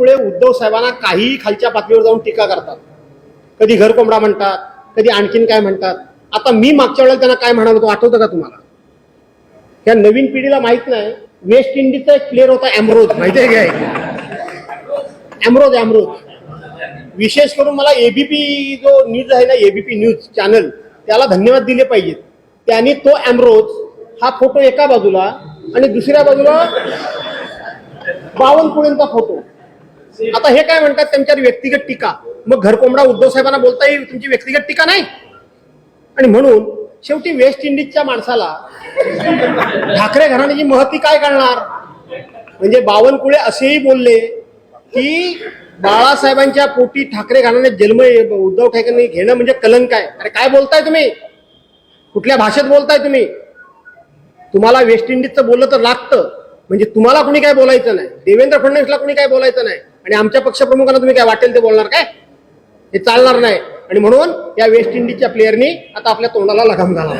बावनकुळे उद्धव साहेबांना काही खालच्या पातळीवर जाऊन टीका करतात. कधी घर कोंबडा म्हणतात कधी आणखीन काय म्हणतात. आता मी मागच्या वेळेला त्यांना काय म्हणालो होतो आठवतं का तुम्हाला? या नवीन पिढीला माहीत नाही वेस्ट इंडिजचा एक प्लेअर होता एमरोज माहिती आहे काय? एमरोज एमरोज विशेष करून मला एबीपी जो न्यूज आहे ना एबीपी न्यूज चॅनल त्याला धन्यवाद दिले पाहिजेत. त्यांनी तो एमरोज हा फोटो एका बाजूला आणि दुसऱ्या बाजूला बावनकुळेंचा फोटो आता हे काय म्हणतात त्यांच्यावर व्यक्तिगत टीका. मग घरकोंबडा उद्धव साहेबांना बोलता येईल तुमची व्यक्तिगत टीका नाही? आणि म्हणून शेवटी वेस्ट इंडिजच्या माणसाला ठाकरे घराण्याची महती काय करणार? म्हणजे बावनकुळे असेही बोलले की बाळासाहेबांच्या पोटी ठाकरे घराण्यात जन्म उद्धव ठाकरे घेणं म्हणजे कलंक आहे. अरे काय बोलताय तुम्ही? कुठल्या भाषेत बोलताय तुम्ही? तुम्हाला वेस्ट इंडिजचं बोललं तर लागतं. म्हणजे तुम्हाला कुणी काय बोलायचं नाही. देवेंद्र फडणवीसला कुणी काय बोलायचं नाही. आणि आमच्या पक्षप्रमुखांना तुम्ही काय वाटेल ते बोलणार काय? हे चालणार नाही. आणि म्हणून या वेस्ट इंडिजच्या प्लेअरनी आता आपल्या तोंडाला लगाम घाला